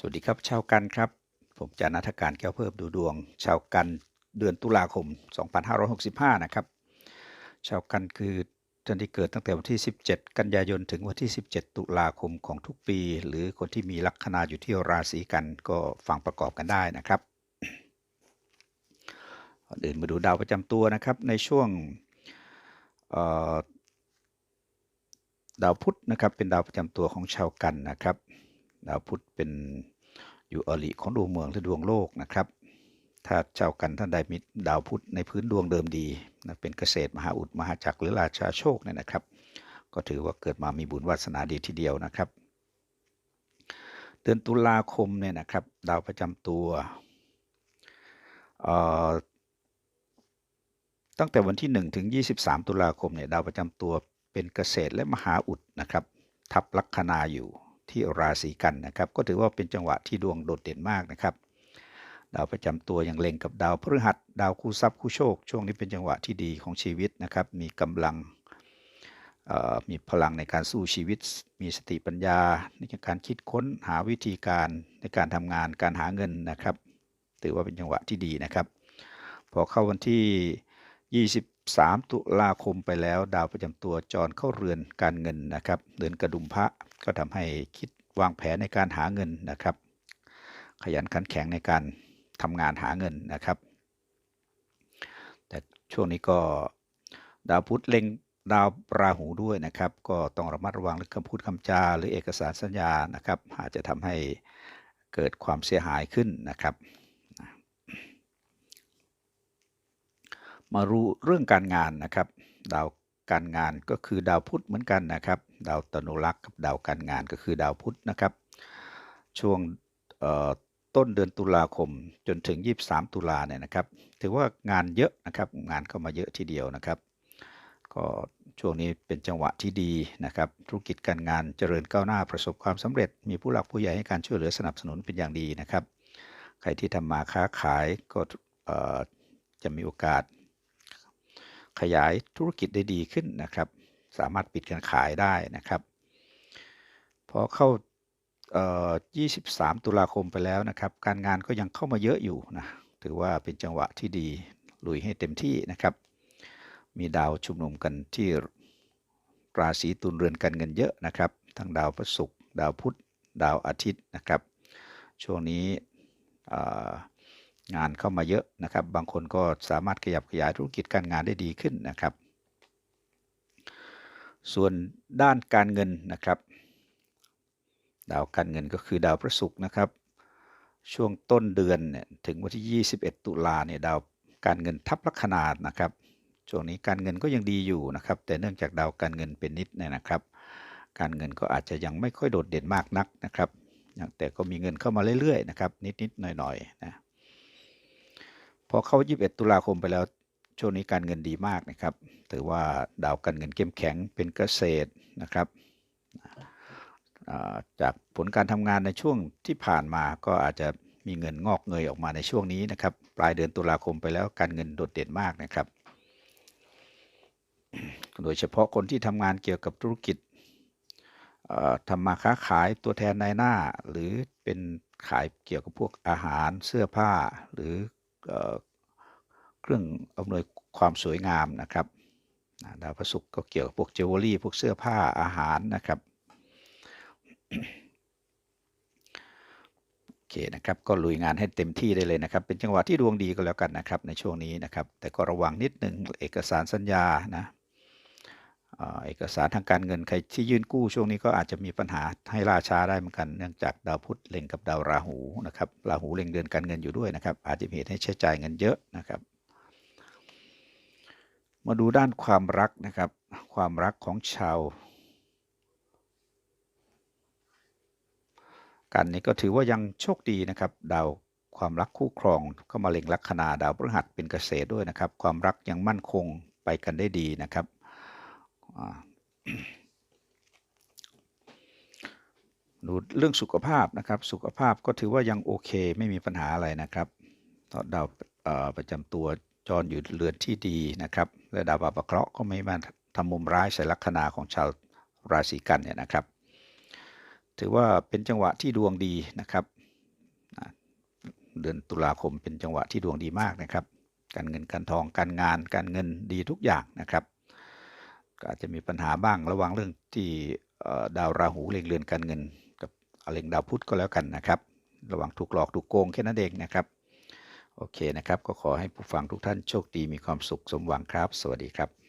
สวัสดีครับชาวกันครับ ผมจานัทการแก้วเพิ่มดูดวง ชาวกันเดือนตุลาคม 2565 นะครับ ชาวกันคือท่านที่เกิดตั้งแต่วันที่ 17 กันยายนถึงวันที่ 17 ตุลาคมของทุกปี หรือคนที่มีลัคนาอยู่ที่ราศีกันก็ฟังประกอบกันได้นะครับก่อนอื่นมาดูดาวประจำตัวนะครับในช่วงดาวพุธนะครับเป็นดาวประจำตัวของชาวกันนะครับ ดาวพุธเป็นอยู่อริของดวงเมืองและดวงโลกนะครับถ้าชากันท่านใดมีดาวพุธในพื้นดวงเดิมดีนะเป็นเกษตรมหาอุดมหาจักรหรือราชาโชคเนี่ยนะครับ ก็ถือว่าเกิดมามีบุญวาสนาดีทีเดียวนะครับ เดือนตุลาคมเนี่ยนะครับ ดาวประจำตัวตั้งแต่วันที่ 1 ถึง 23 ตุลาคมเนี่ยดาวประจำตัวเป็นเกษตรและมหาอุดนะครับ ทับลัคนาอยู่ ที่ราศีกันนะครับ ก็ถือว่าเป็นจังหวะที่ดวงโดดเด่นมากนะครับ ดาวประจำตัวอยังเล็งกับดาวพฤหัส ดาวคู่ทรัพย์คู่โชค ช่วงนี้เป็นจังหวะที่ดีของชีวิตนะครับ มีกำลังมีพลังในการสู้ชีวิต มีสติปัญญาในการคิดค้นหาวิธีการในการทำงานการหาเงินนะครับ ถือว่าเป็นจังหวะที่ดีนะครับ พอเข้าวันที่ 23 ตุลาคมไปแล้ว ดาวประจำตัวจรเข้าเรือนการเงินนะครับเดือนกระดุมพระ ก็ทำให้คิดวางแผนในการหาเงินนะครับ ขยันขันแข็งในการทำงานหาเงินนะครับ แต่ช่วงนี้ก็ดาวพุธเล็งดาวราหูด้วยนะครับ ก็ต้องระมัดระวังเรื่องคำพูดคำจา หรือเอกสารสัญญานะครับอาจจะทำให้เกิดความเสียหายขึ้นนะครับ มารู้เรื่องการงานนะครับ ดาว การงานก็คือดาวพุธเหมือนกันนะครับ ดาวตนุรักษ์กับดาวการงานก็คือดาวพุธนะครับ ช่วงต้นเดือนตุลาคมจนถึง 23 ตุลาเนี่ยนะครับ ถือว่างานเยอะนะครับงานเข้ามาเยอะทีเดียวนะครับ ก็ช่วงนี้เป็นจังหวะที่ดีนะครับ ธุรกิจการงานเจริญก้าวหน้าประสบความสำเร็จ มีผู้หลักผู้ใหญ่ให้การช่วยเหลือสนับสนุนเป็นอย่างดีนะครับ ใครที่ทำมาค้าขายก็จะมีโอกาส ขยายธุรกิจได้ดีขึ้นนะครับ สามารถปิดการขายได้นะครับ พอเข้า 23 ตุลาคมไปแล้วนะครับ การงานก็ยังเข้ามาเยอะอยู่นะ ถือว่าเป็นจังหวะที่ดี ลุยให้เต็มที่นะครับ มีดาวชุมนุมกันที่ราศีตุลเรือนการเงินเยอะนะครับ ทั้งดาวพระศุกร์ ดาวพุธ ดาวอาทิตย์นะครับ ช่วงนี้ งานเข้ามาเยอะนะครับ บางคนก็สามารถขยับขยายธุรกิจการงานได้ดีขึ้นนะครับ ส่วนด้านการเงินนะครับ ดาวการเงินก็คือดาวพระศุกร์นะครับ ช่วงต้นเดือนเนี่ยถึงวันที่ 21 ตุลาเนี่ยดาวการเงินทับลัคนานะครับช่วงนี้การเงินก็ยังดีอยู่นะครับ แต่เนื่องจากดาวการเงินเป็นนิดเนี่ยนะครับ การเงินก็อาจจะยังไม่ค่อยโดดเด่นมากนักนะครับ แต่ก็มีเงินเข้ามาเรื่อยๆนะครับนิดๆหน่อยๆนะ พอเข้า 21 ตุลาคมไปแล้ว ช่วงนี้การเงินดีมากนะครับ ถือว่าดาวการเงินเข้มแข็งเป็นเกษตรนะครับ จากผลการทำงานในช่วงที่ผ่านมาก็อาจจะมีเงินงอกเงยออกมาในช่วงนี้นะครับ ปลายเดือนตุลาคมไปแล้วการเงินโดดเด่นมากนะครับ โดยเฉพาะคนที่ทำงานเกี่ยวกับธุรกิจทำมาค้าขายตัวแทนนายหน้า หรือเป็นขายเกี่ยวกับพวกอาหารเสื้อผ้าหรือ เครื่องอำนวยความสวยงามนะครับดาวพระศุกร์ก็เกี่ยวกับพวกเจวเวลรี่พวกเสื้อผ้าอาหารนะครับโอเคนะครับก็ลุยงานให้เต็มที่ได้เลยนะครับ เป็นจังหวะที่ดวงดีก็แล้วกันนะครับในช่วงนี้นะครับ แต่ก็ระวังนิดนึงเอกสารสัญญานะ เอกสารทางการเงินใครที่ยื่นกู้ช่วงนี้ก็อาจจะมีปัญหาให้ล่าช้าได้เหมือนกันเนื่องจากดาวพุธเล็งกับดาวราหูนะครับราหูเล็งเดือนการเงินอยู่ด้วยนะครับ อาจจะมีเหตุให้ใช้จ่ายเงินเยอะนะครับ มาดูด้านความรักนะครับ ความรักของชาว กันนี่ก็ถือว่ายังโชคดีนะครับ ดาวความรักคู่ครองเข้ามาเล็งลัคนาดาวพฤหัสเป็นเกษตรด้วยนะครับ ความรักยังมั่นคงไปกันได้ดีนะครับ ดูเรื่องสุขภาพนะครับ สุขภาพก็ถือว่ายังโอเค ไม่มีปัญหาอะไรนะครับเราะดาวประจำตัวจรอยู่เรือนที่ดีนะครับ และดาวบาปะเคราะห์ก็ไม่มาทำมุมร้ายใส่ลัคนาของชาวราศีกันเนี่ยนะครับ ถือว่าเป็นจังหวะที่ดวงดีนะครับ เดือนตุลาคมเป็นจังหวะที่ดวงดีมากนะครับ การเงินการทองการงานการเงินดีทุกอย่างนะครับ อาจจะมีปัญหาบ้างระหวังเรื่องที่ดาวราหูเล็งเรือนการเงิน กับเล็งดาวพุธก็แล้วกันนะครับ ระวังถูกหลอกถูกโกงแค่นั้นเองนะครับ โอเคนะครับ ก็ขอให้ผู้ฟังทุกท่านโชคดีมีความสุขสมหวังครับ สวัสดีครับ